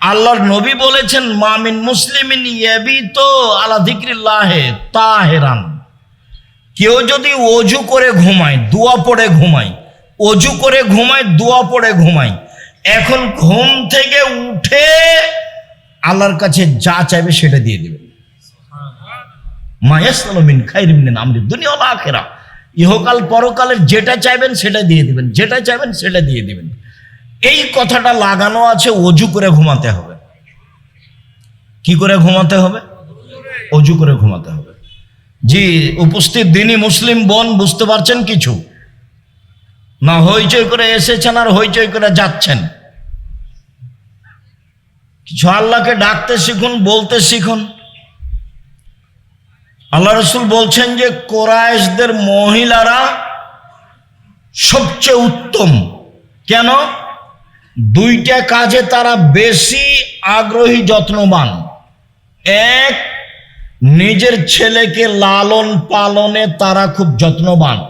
আল্লাহর নবী বলেছেন মামিন মুসলিমিন ইয়াবিতু আলা যিকরিল্লাহি তাহেরান। কেউ যদি অজু করে ঘুমায়, দোয়া পড়ে ঘুমায়, অজু করে ঘুমায়, দোয়া পড়ে ঘুমায়, এখন ঘুম থেকে উঠে আল্লাহর কাছে যা চাইবে সেটা দিয়ে দেবেন। মায়াসমিন খাইরিমিন আমরি দুনিয়া আখেরা ইহকাল পরকালের যেটা চাইবেন সেটা দিয়ে দিবেন, যেটা চাইবেন সেটা দিয়ে দিবেন। এই কথাটা লাগানো আছে, অজু করে ঘুমাতে হবে। কি করে ঘুমাতে হবে? অজু করে ঘুমাতে হবে। জি, উপস্থিত দিনই মুসলিম বোন, বুঝতে পারছেন কিছু? না, হইচই করে এসেছেন আর হইচই করে যাচ্ছেন। কিছু আল্লাহকে ডাকতে শিখুন, বলতে শিখুন। আল্লাহ রসুল বলছেন যে কোরআশদের মহিলারা সবচেয়ে উত্তম। কেন? দুইটা কাজে তারা বেশি আগ্রহী, যত্নবান। এক, নিজের ছেলেকে লালন পালনে তারা খুব যত্নবান।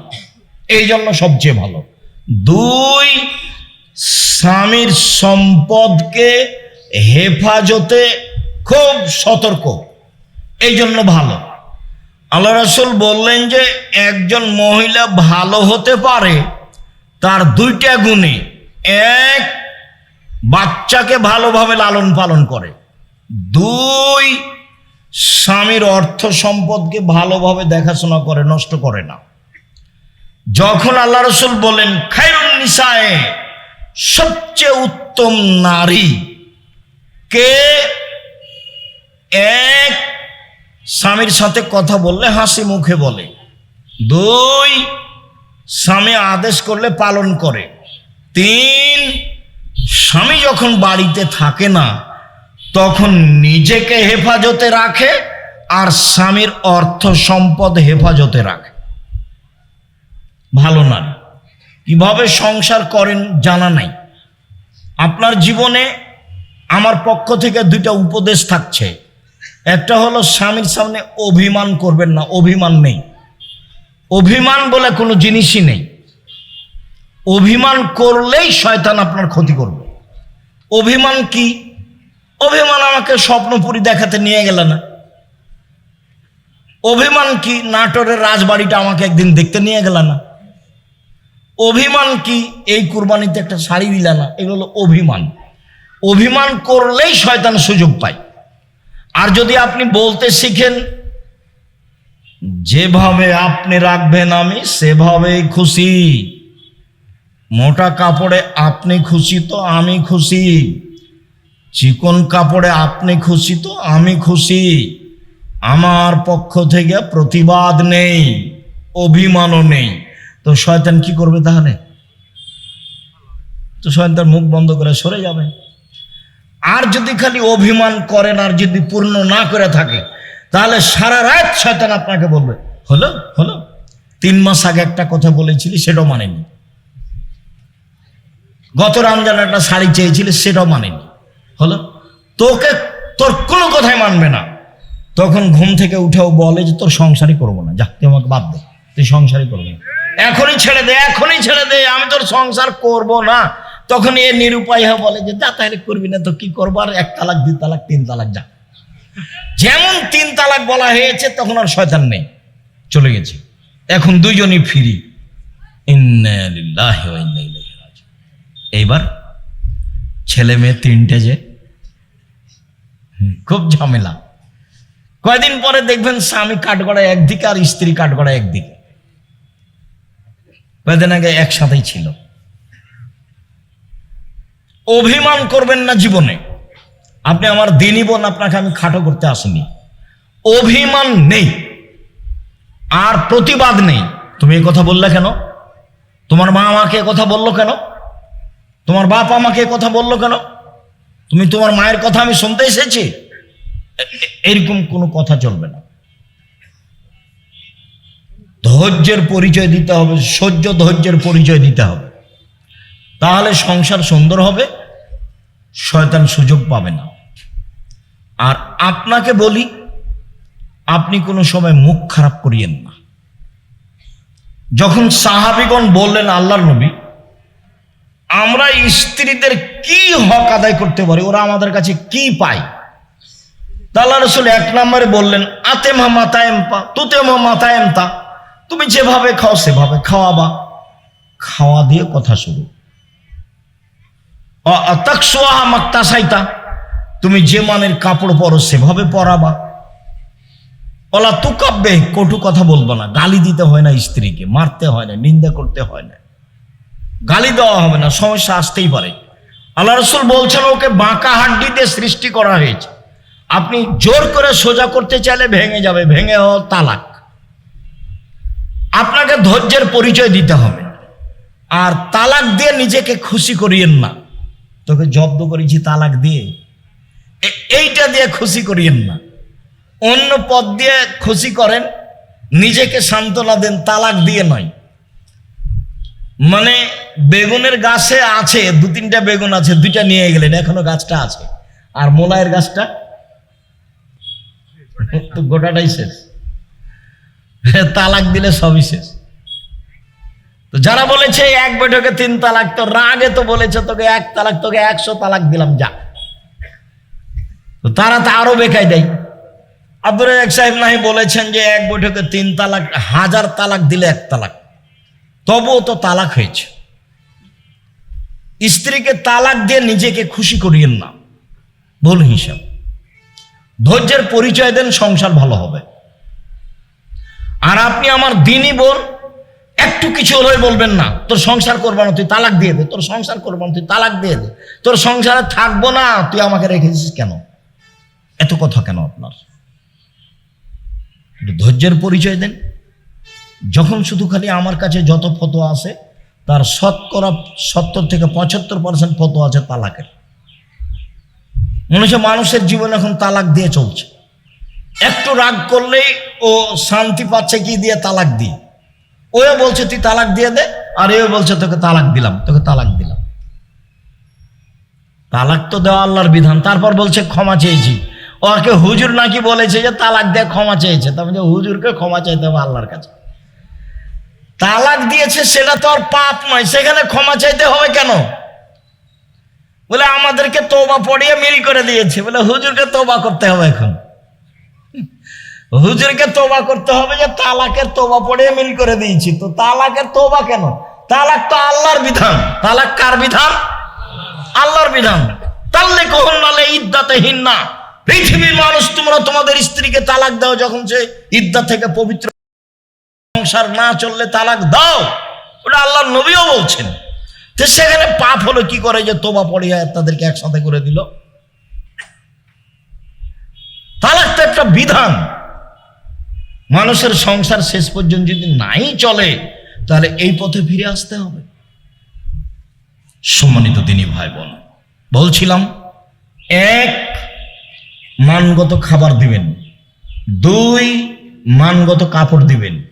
এই জন্য সবচেয়ে ভালো। দুই, স্বামীর সম্পদকে হেফাজতে খুব সতর্ক। এই জন্য ভালো। আল্লাহ রসুল বললেন যে, একজন মহিলা ভালো হতে পারে তার দুইটা গুণে। এক বাচ্চাকে ভালোভাবে লালন পালন করে। দুই, স্বামীর অর্থ সম্পদকে ভালোভাবে দেখাশোনা করে, নষ্ট করে না। যখন আল্লাহ রসুল বলেন খায়রুন নিসায়ে, সবচেয়ে উত্তম নারী কে? এক, স্বামীর সাথে কথা বললে হাসি মুখে বলে। দুই, স্বামী আদেশ করলে পালন করে। তিন স্বামী যখন বাড়িতে থাকে না, তখন নিজেকে হেফাজতে রাখে আর স্বামীর অর্থ সম্পদ হেফাজতে রাখে। ভালো নারী। কীভাবে সংসার করেন জানা নাই। আপনার জীবনে আমার পক্ষ থেকে দুইটা উপদেশ থাকছে। একটা হলো, স্বামীর সামনে অভিমান করবেন না, অভিমান নেই। অভিমান বলে কোনো জিনিসই নেই। অভিমান করলেই শয়তান আপনার ক্ষতি করবে। অভিমান কি? অভিমান আমাকে স্বপ্নপুরী দেখাতে নিয়ে গেল না। অভিমান কি নাটোরের রাজবাড়িটা আমাকে একদিন দেখতে নিয়ে গেল না। অভিমান কি এই কুরবানিতে একটা শাড়ি দিলা না? এগুলো অভিমান। অভিমান করলেই শয়তান সুযোগ পায়। আর যদি আপনি বলতে শিখেন, যেভাবে আপনি রাখবেন আমি, সেভাবেই খুশি। মোটা কাপড়ে আপনি খুশি তো আমি খুশি। চিকন কাপড়ে আপনি খুশি তো আমি খুশি। আমার পক্ষ থেকে প্রতিবাদ নেই, অভিমানও নেই। তো শয়তান কি করবে তাহলে? তো শয়তান মুখ বন্ধ করে সরে যাবে। আর যদি খালি অভিমান করেন আর যদি পূর্ণ না করে থাকে, তাহলে সারা রাত শয়তান আপনাকে বলবে, হলো হলো। তিন মাস আগে একটা কথা বলেছিলি, সেটাও মানেনি। গত রমজান একটা শাড়ি চেয়েছিলি, সেটাও মানেনি। হলো? তোকে তোর কোনো কথাই মানবে না। তখন ঘুম থেকে উঠেও বলে যে, তোর সংসারই করব না, যা, তুই আমাকে বাদ দে, তুই সংসারই করব না। এখনই ছেড়ে দে, এখনই ছেড়ে দে, আমি তোর সংসার করব না। তখন এ নিরুপায় হয়ে বলে যে, যা, তাহলে করবি না তো, কি করব? আর এক তালাক, দুই তালাক, তিন তালাক, যা। যেমন তিন তালাক বলা হয়েছে, তখন আর শয়তান নেই, চলে গেছে। এখন দুইজনই ফিরি। ইন্না এইবার ছেলে মেয়ে তিনটে যে খুব ঝামেলা। কয়দিন পরে দেখবেন স্বামী কাঠগড়ায় একদিকে আর স্ত্রী কাঠগড়ায় একদিকে। কয়দিন আগে একসাথেই ছিল। অভিমান করবেন না জীবনে। আপনি আমার দিনই বোন, আপনাকে আমি খাটো করতে আসিনি। অভিমান নেই। আর প্রতিবাদ নেই। তুমি এই কথা বললে কেন? তোমার মা আমাকে কথা বলল কেন? তোমার বাপ আমাকে কথা বলল কেন? তুমি তোমার মায়ের কথা আমি শুনতে এসেছি? এরকম কোনো কথা চলবে না। ধৈর্যের পরিচয় দিতে হবে, সহ্য ধৈর্যের পরিচয় দিতে হবে। তাহলে সংসার সুন্দর হবে, শয়তান সুযোগ পাবে না। আর আপনাকে বলি, আপনি কোনো সময় মুখ খারাপ করিয়েন না। যখন সাহাবিগণ বললেন আল্লাহর নবী আমরা স্ত্রীদের কি হক আদায় করতে পারি? ওরা আমাদের কাছে কি পায়? তাল্লা রসুল এক নম্বরে বললেন আতে মা মাতায়েম পা তুতে মা মাতায়েম তা। তুমি যেভাবে খাও, সেভাবে খাওয়াবা। খাওয়া দিয়ে কথা শুরু অতাকসোয়া মাক্তাসাইতা। তুমি যে মানের কাপড় পরো, সেভাবে পরাবা। ওলা তুকাব্বে, কটু কথা বলব না। গালি দিতে হয় না স্ত্রীকে, মারতে হয় না, নিন্দা করতে হয় না। গালি দেওয়া হবে না, সমস্যা আসতেই পারে। আল্লাহ রসুল বলছেন, ওকে বাঁকা হাড্ডি দিয়ে সৃষ্টি করা হয়েছে। আপনি জোর করে সোজা করতে চাইলে ভেঙে যাবে, ভেঙে হওয়া তালাক। আপনাকে ধৈর্যের পরিচয় দিতে হবে। আর তালাক দিয়ে নিজেকে খুশি করিয়েন না। তোকে জব্দ করেছি তালাক দিয়ে। এইটা দিয়ে খুশি করিয়েন না। অন্য পদ দিয়ে খুশি করেন, নিজেকে সান্ত্বনা দেন, তালাক দিয়ে নয়। মানে বেগুনের গাছে আছে, দু তিনটা বেগুন আছে, দুইটা নিয়ে গেলেন, এখনও গাছটা আছে। আর মোলায়ের গাছটা? তো গোটাটাই শেষ। তালাক দিলে সবই শেষ। তো যারা বলেছে এক বৈঠকে তিন তালাক, তো রাগে তো বলেছে, তোকে এক তালাক, তোকে একশো তালাক দিলাম, যা। তো তারা তো আরও বেকায় দেয় আব্দুল সাহেব নাহি বলেছেন যে এক বৈঠকে তিন তালাক, হাজার তালাক দিলে এক তালাক। তবুও তো তালাক হয়েছে। স্ত্রীকে তালাক দিয়ে নিজেকে খুশি করিয়েন না। ভুল হিসাব, ধৈর্যের পরিচয় দেন, সংসার ভালো হবে। আর আপনি আমার দিনই বোন একটু কিছু হলেই বলবেন না, তোর সংসার করব না, তুই তালাক দিয়ে দে, তোর সংসার করব না, তুই তালাক দিয়ে দে, তোর সংসারে থাকব না, তুই আমাকে রেখেছিস কেন? এত কথা কেন আপনার? ধৈর্যের পরিচয় দেন। যখন শুধু খালি আমার কাছে যত ফটো আসে তার শতকরা সত্তর থেকে পঁচাত্তর পার্সেন্ট ফটো আছে তালাকের। মনে মানুষের জীবন এখন তালাক দিয়ে চলছে। একটু রাগ করলেই ও শান্তি পাচ্ছে কি দিয়ে? তালাক দিয়ে। ওও বলছে, তুই তালাক দিয়ে দে। আর এও বলছে, তোকে তালাক দিলাম, তোকে তালাক দিলাম। তালাক তো দেওয়া আল্লাহর বিধান। তারপর বলছে, ক্ষমা চেয়েছি। ওকে হুজুর নাকি বলেছে যে, তালাক দিয়ে ক্ষমা চেয়েছে। তার মানে হুজুরকে ক্ষমা চাইতে হবে আল্লাহর কাছে। তালাক দিয়েছে, সেটা তো আর পাপ নয়। সেখানে ক্ষমা চাইতে হবে কেন? বলে, আমাদেরকে তোবা পড়িয়ে মিল করে দিয়েছে। বলে, হুজুরকে তোবা করতে হবে এখন। হুজুরকে তোবা করতে হবে যে, তালাকের তোবা পড়িয়ে মিল করে দিয়েছি। তো তালাকের তোবা কেন? তালাক তো আল্লাহর বিধান। তালাক কার বিধান? আল্লাহর বিধান। তাল্লে কখন নালে ইদ্দাতে হিন্না পৃথিবীর মানুষ, তোমরা তোমাদের স্ত্রীকে তালাক দাও যখন সে ইদ্দা থেকে পবিত্র সংসার না চললে তালাক দাও। ওটা আল্লাহর নবীও বলছেন। তো সেখানে পাপ হলো কি করে যে তোবা পড়িয়া তাদেরকে একসাথে করে দিল? তালাক তো একটা বিধান। মানুষের সংসার শেষ পর্যন্ত যদি নাই চলে, তাহলে এই পথে ফিরে আসতে হবে। সম্মানিত তিনি ভাই বোন বলছিলাম, এক, মানগত খাবার দিবেন। দুই, মানগত কাপড় দিবেন।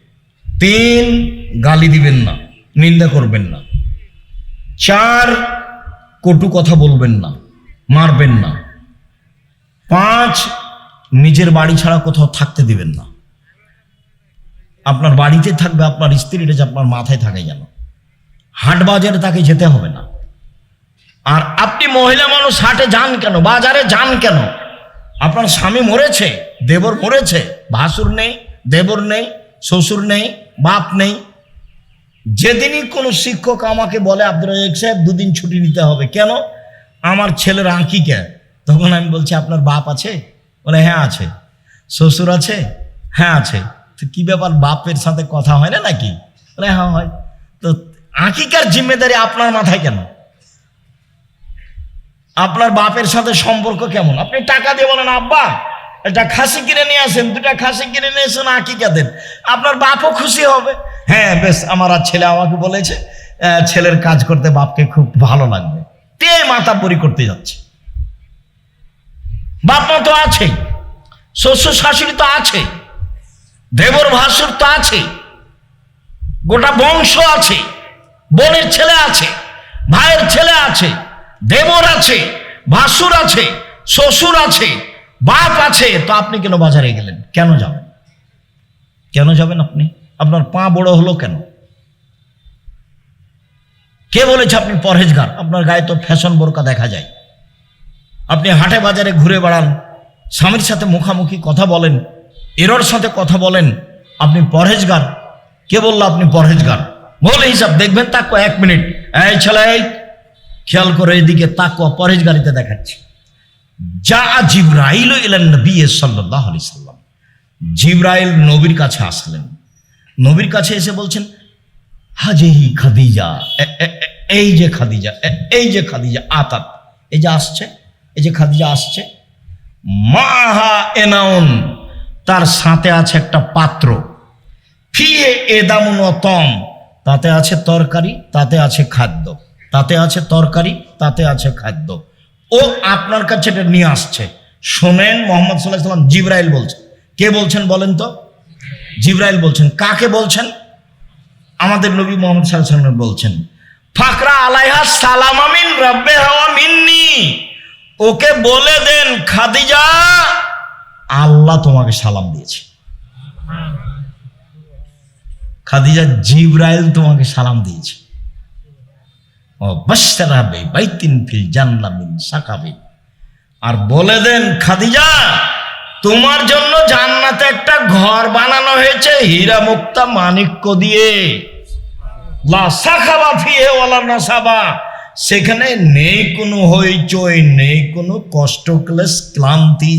তিন গালি দিবেন না, নিন্দা করবেন না। চার কটু কথা বলবেন না, মারবেন না। পাঁচ, নিজের বাড়ি ছাড়া কোথাও থাকতে দিবেন না। আপনার বাড়িতে থাকবে, আপনার স্ত্রীটা যে আপনার মাথায় থাকে যেন। হাট বাজারে তাকে যেতে হবে না। আর আপনি মহিলা মানুষ, হাটে যান কেন? বাজারে যান কেন? আপনার স্বামী মরেছে, দেবর মরেছে, ভাসুর নেই, দেবর নেই, শ্বশুর নেই বাপ নেই। যেদিনই কোনো শিক্ষক আমাকে বলে আব্দুল রাজাক সাহেব, দুদিন ছুটি নিতে হবে। কেন? আমার ছেলের আঁকিকে তখন আমি বলছি, আপনার বাপ আছে? বলে হ্যাঁ আছে। শ্বশুর আছে? হ্যাঁ আছে। তো কি ব্যাপার, বাপের সাথে কথা হয় না নাকি? বলে হ্যাঁ হয়। তো আঁকিকার জিম্মেদারি আপনার মাথায় কেন? আপনার বাপের সাথে সম্পর্ক কেমন? আপনি টাকা দিয়ে বলেন, আব্বা। একটা খাসি কিনে নিয়ে আসেন, দুটা খাসি কিনে নিয়ে এসেন আকিকা দেন আপনার বাপও খুশি হবে। হ্যাঁ বেশ, আমার আর ছেলে আমাকে বলেছে ছেলের কাজ করতে বাপকে খুব ভালো লাগবে। তে মাথা পরি করতে যাচ্ছে। বাপ মা তো আছেই, শ্বশুর শাশুড়ি তো আছে দেবর ভাসুর তো আছে গোটা বংশ আছে, বোনের ছেলে আছে, ভাইয়ের ছেলে আছে, দেবর আছে, ভাসুর আছে, শ্বশুর আছে বাপ আছে, তো আপনি কেন বাজারে গেলেন? কেন যাবেন? কেন যাবেন আপনি? আপনার পা বড় হলো কেন? কে বলেছে আপনি পরহেজগার? আপনার গায়ে তো ফ্যাশন বোরকা দেখা যায়। আপনি হাটে বাজারে ঘুরে বেড়ান, স্বামীর সাথে মুখামুখি কথা বলেন, এরর সাথে কথা বলেন, আপনি পরহেজগার? কে বলল আপনি পরহেজগার? বলে হিসাব, দেখবেন তাকো এক মিনিট। এই ছেলে খেয়াল করে এদিকে তাকো পরহেজগারিতে দেখাচ্ছি। যা জিব্রাইল ইলান নবী সাল্লাল্লাহু আলাইহি সাল্লাম। জিব্রাইল নবীর কাছে আসলেন। নবীর কাছে এসে বলছেন, হাজেহি খাদিজা এই যে খাদিজা এই যে খাদিজা, আতাত, এই যে আসছে, এই যে খাদিজা আসছে, মাহা এনাউন, তার সাথে আছে একটা পাত্র। ফিয়ে এদামুন তম, তাতে আছে তরকারি, তাতে আছে খাদ্য, তাতে আছে তরকারি, তাতে আছে খাদ্য। ও আপনার কাছে এটা নিয়ে আসছে। শোনেন, মোহাম্মদ সাল্লাহ সাল্লাম জিব্রাইল বলছেন। কে বলছেন বলেন তো? জিব্রাইল বলছেন। কাকে বলছেন? আমাদের নবী মোহাম্মদ সাল্লাহ বলছেন। ফাকরা আলাইহা সালাম আমিন রব্বে হাওয়া মিন্নি। ওকে বলে দেন, খাদিজা, আল্লাহ তোমাকে সালাম দিয়েছে। খাদিজা জিব্রাইল তোমাকে সালাম দিয়েছে। ও বাসারাবে বাইতিন ফিল জান্নামিন সাকাবে আর বলে দেন, খাদিজা, তোমার জন্য জান্নাতে একটা ঘর বানানো হয়েছে হীরা মুক্তা মানিক্য দিয়ে। লা সাখাবা ফিহে ওয়ালা নাসাবা। সেখানে নেই কোনো হইচই, নেই কোনো কষ্ট ক্লেশ ক্লান্তি।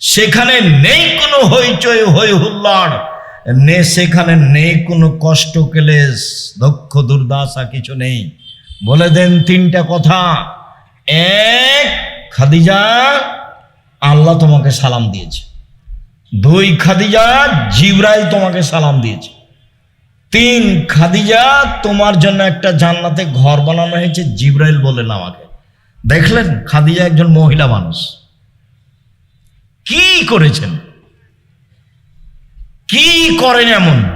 সেখানে নেই কোনো হইচই, হই হুল্লাড়। নে, সেখানে নেই কোনো কষ্ট ক্লেশ দক্ষ দুর্দশা কিছু নেই। বলে দেন তিনটা কথা। এক, খাদিজা আল্লাহ তোমাকে সালাম দিয়েছে। দুই, খাদিজা জিব্রাইল তোমাকে সালাম দিয়েছে। তিন, খাদিজা তোমার জন্য একটা জান্নাতে ঘর বানানো হয়েছে, জিব্রাইল বলেন আমাকে দেখলেন খাদিজা একজন মহিলা মানুষ। কি করেছেন? কি করেন এমন?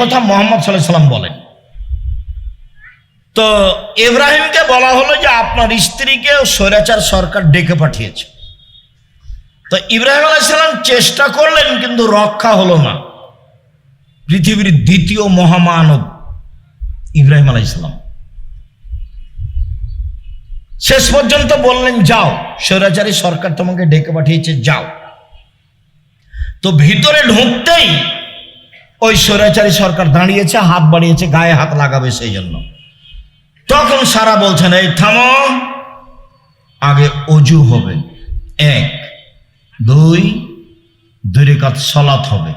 কথা মোহাম্মদ সাল্লাহ সাল্লাম বলেন। তো ইব্রাহিমকে বলা হলো যে আপনার স্ত্রীকে স্বৈরাচার সরকার ডেকে পাঠিয়েছে। তো ইব্রাহিম আলাইসাল্লাম চেষ্টা করলেন, কিন্তু রক্ষা হলো না। পৃথিবীর দ্বিতীয় মহামানব ইব্রাহিম আলাইসাল্লাম শেষ পর্যন্ত বললেন, যাও, স্বৈরাচারী সরকার তোমাকে ডেকে পাঠিয়েছে, যাও। তো ভিতরে ঢুকতেই ওই স্বৈরাচারী সরকার দাঁড়িয়েছে, হাত বাড়িয়েছে, গায়ে হাত লাগাবে সেই জন্য। তখন সারা বলছেন, এই থামো, আগে অজু হবে। এক, দুই দুই রেখাত সলাৎ হবে।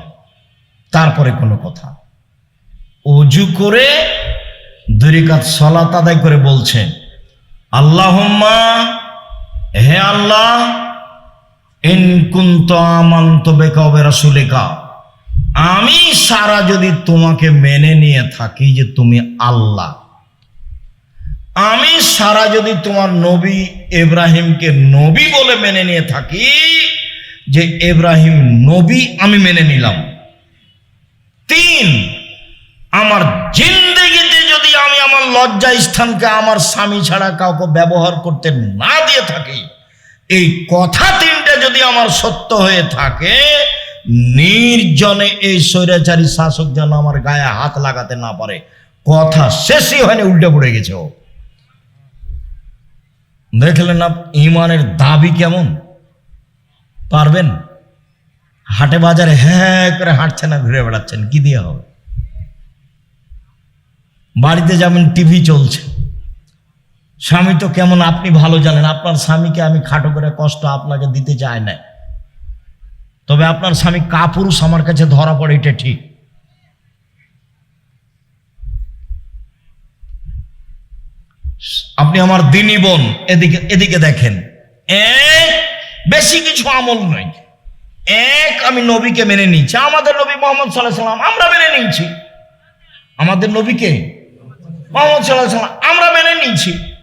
তারপরে কোনো কথা। অজু করে দুই রেখাত সলাত আদায় করে বলছে আল্লাহম্মা, হে আল্লাহ, ইন কুন্ত আমান্ত বেকাবে রাসুলেকা আমি সারা যদি তোমাকে মেনে নিয়ে থাকি যে তুমি আল্লাহ, আমি সারা যদি তোমার নবী এব্রাহিমকে নবী বলে মেনে নিয়ে থাকি যে এব্রাহিম নবী আমি মেনে নিলাম। তিন, আমার জিন্দগিতে যদি আমি আমার লজ্জা স্থানকে আমার স্বামী ছাড়া কাউকে ব্যবহার করতে না দিয়ে থাকি, এই কথা তিনটে যদি আমার সত্য হয়ে থাকে নির্জনে এই স্বৈরাচারী শাসক যেন আমার গায়ে হাত লাগাতে না পারে। কথা শেষই হয়নি, উল্টে পড়ে গেছে ও। দেখলেন না ইমানের দাবি কেমন? পারবেন? হাটে বাজারে হ্যাঁ করে হাঁটছেন না ঘুরে বেড়াচ্ছেন, কি দিয়ে হবে? বাড়িতে যেমন টিভি চলছে, স্বামী তো কেমন আপনি ভালো জানেন, আপনার স্বামীকে আমি খাটো করে কষ্ট আপনাকে দিতে চাই না তবে আপনার স্বামী কাপুরুষ আমার কাছে ধরা পড়ে, এটা ঠিক। আপনি আমার দিনী বোন, এদিকে এদিকে দেখেন। এক, বেশি কিছু আমল নয়। এক, আমি নবীকে মেনে নিয়েছি। আমাদের নবী মোহাম্মদ সাল্লাহ সাল্লাম, আমরা মেনে নিয়েছি। আমাদের নবীকে? মোহাম্মদ সাল্লাহ সাল্লাম, আমরা মেনে নিয়েছি।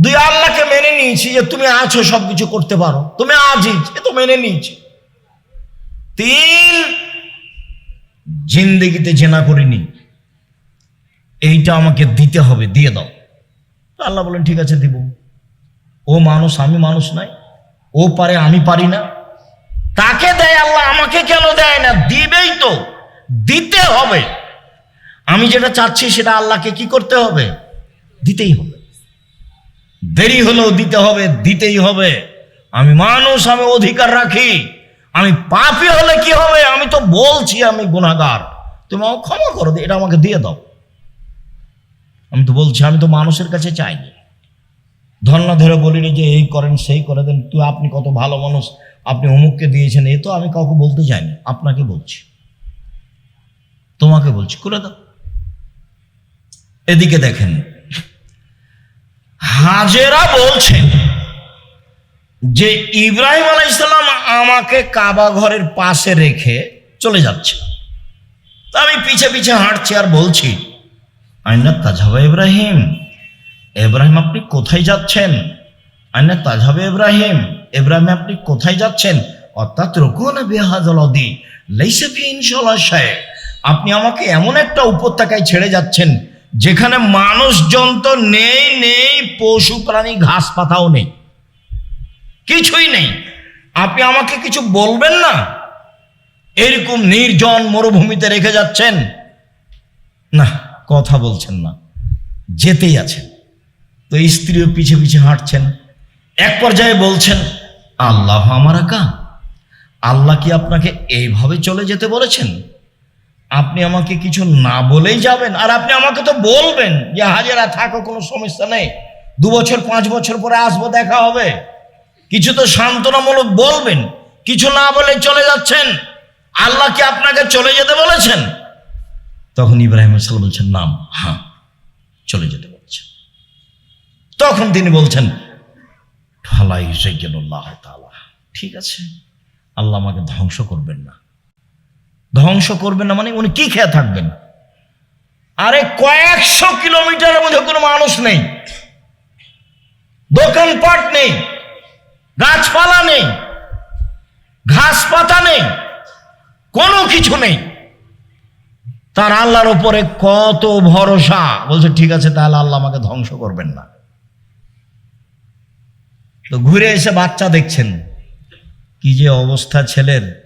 দুই আল্লাহকে মেনে নিয়েছি যে তুমি আছো সবকিছু করতে পারো। তুমি আজিজ এ তো মেনে নিয়েছি। তিন জিন্দেগিতে জেনা করিনি। এইটা আমাকে দিতে হবে, দিয়ে দাও। আল্লাহ বলেন ঠিক আছে, দিব। ও মানুষ, আমি মানুষ নাই। ও পারে, আমি পারি না। তাকে দেয় আল্লাহ, আমাকে কেন দেয় না? দিবেই তো। দিতে হবে। আমি যেটা চাচ্ছি, সেটা আল্লাহকে কি করতে হবে? দিতেই হবে। দেরি হলেও দিতে হবে, দিতেই হবে। আমি মানুষ, আমি অধিকার রাখি। আমি পাপি হলে কি হবে? আমি তো বলছি আমি গুণাগার তুমি আমাকে ক্ষমা করো এটা আমাকে দিয়ে দাও। আমি তো বলছি, আমি তো মানুষের কাছে চাইনি। ধর্ণা ধরে বলিনি যে এই করেন, সেই করে দেন। তুই আপনি কত ভালো মানুষ, আপনি অমুককে দিয়েছেন, এ তো আমি কাউকে বলতে চাইনি, আপনাকে বলছি। তোমাকে বলছি করে দাও। এদিকে দেখেন হাজেরা বলছেন যে ইব্রাহিম আলাইসাল্লাম আমাকে কাবা ঘরের পাশে রেখে চলে যাচ্ছে। তা আমি পিছে পিছে হাঁটছি আর বলছি, আইনা তাজাবা ইব্রাহিম ইব্রাহিম আপনি কোথায় যাচ্ছেন? আইনা তাজাবে ইব্রাহিম ইব্রাহিম আপনি কোথায় যাচ্ছেন? অর্থাৎ রকুন বেহাজলদি লেইসেফি ইনশাল্লাহ আপনি আমাকে এমন একটা উপত্যকায় ছেড়ে যাচ্ছেন যেখানে মানুষজন তো নেই নেই, পশু প্রাণী, ঘাস পাতাও নেই। কিছুই নেই। আপনি আমাকে কিছু বলবেন না? এরকম নির্জন মরুভূমিতে রেখে যাচ্ছেন? না, কথা বলছেন না। যেতেই আছেন। তো স্ত্রীও পিছে পিছে হাঁটছেন। এক পর্যায়ে বলছেন, আল্লাহ আমার আকা আল্লাহ কি আপনাকে এইভাবে চলে যেতে বলেছেন? আপনি আমাকে কিছু না বলেই যাবেন, আর আপনি আমাকে তো বলবেন যে হাজারা থাকো, কোনো সমস্যা নেই। দু বছর, পাঁচ বছর পরে আসব, দেখা হবে। কিছু তো সান্ত্বনামূলক বলবেন, কিছু না বলে চলে যাচ্ছেন। আল্লাহ কি আপনাকে চলে যেতে বলেছেন? তখন ইব্রাহিম সাল বলছেন, নাম হ্যাঁ চলে যেতে বলছেন। তখন তিনি বলছেন ঠিক আছে, আল্লাহ আমাকে ধ্বংস করবেন না। ধ্বংস করবেন না মানে উনি কি খেয়ে থাকবেন? আরে কয়েকশো কিলোমিটারের মধ্যে কোনো মানুষ নেই। দোকানপাট নেই। গাছপালা নেই। ঘাস পাতা নেই। কোনো কিছু নেই। তার আল্লাহর উপরে কত ভরসা। বলছে, ঠিক আছে, তাহলে আল্লাহ আমাকে ধ্বংস করবেন না। তো ঘুরে এসে বাচ্চা দেখছেন। কি যে অবস্থা ছেলের।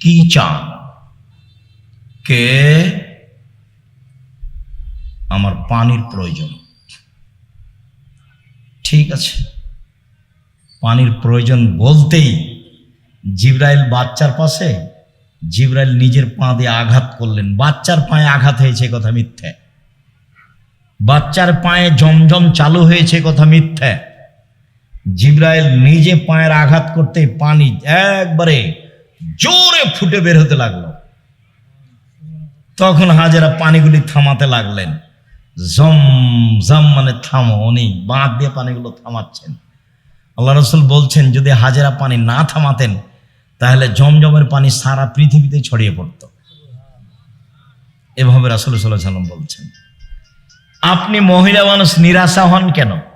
কি চান কে আমার পানির প্রয়োজন। ঠিক আছে। পানির প্রয়োজন বলতেই জিব্রাইল বাচ্চার পাশে জিব্রাইল নিজের পা দিয়ে আঘাত করলেন। বাচ্চার পায়ে আঘাত হয়েছে কথা মিথ্যে। বাচ্চার পায়ে জমজম চালু হয়েছে কথা মিথ্যে। জিব্রাইল নিজে পায়ের আঘাত করতে পানি একবারে জোরে ফুটে বের হতে লাগল। তখন হাজারা পানিগুলি থামাতে লাগলেন। জম জম মানে থামো, উনি বাঁধ দিয়ে পানিগুলো থামাচ্ছেন। আল্লাহ রসুল বলছেন, যদি হাজারা পানি না থামাতেন, তাহলে জমজমের পানি সারা পৃথিবীতে ছড়িয়ে পড়তো। এভাবে রাসুল সাল্লাহ সাল্লাম বলছেন। আপনি মহিলা মানুষ নিরাশা হন কেন?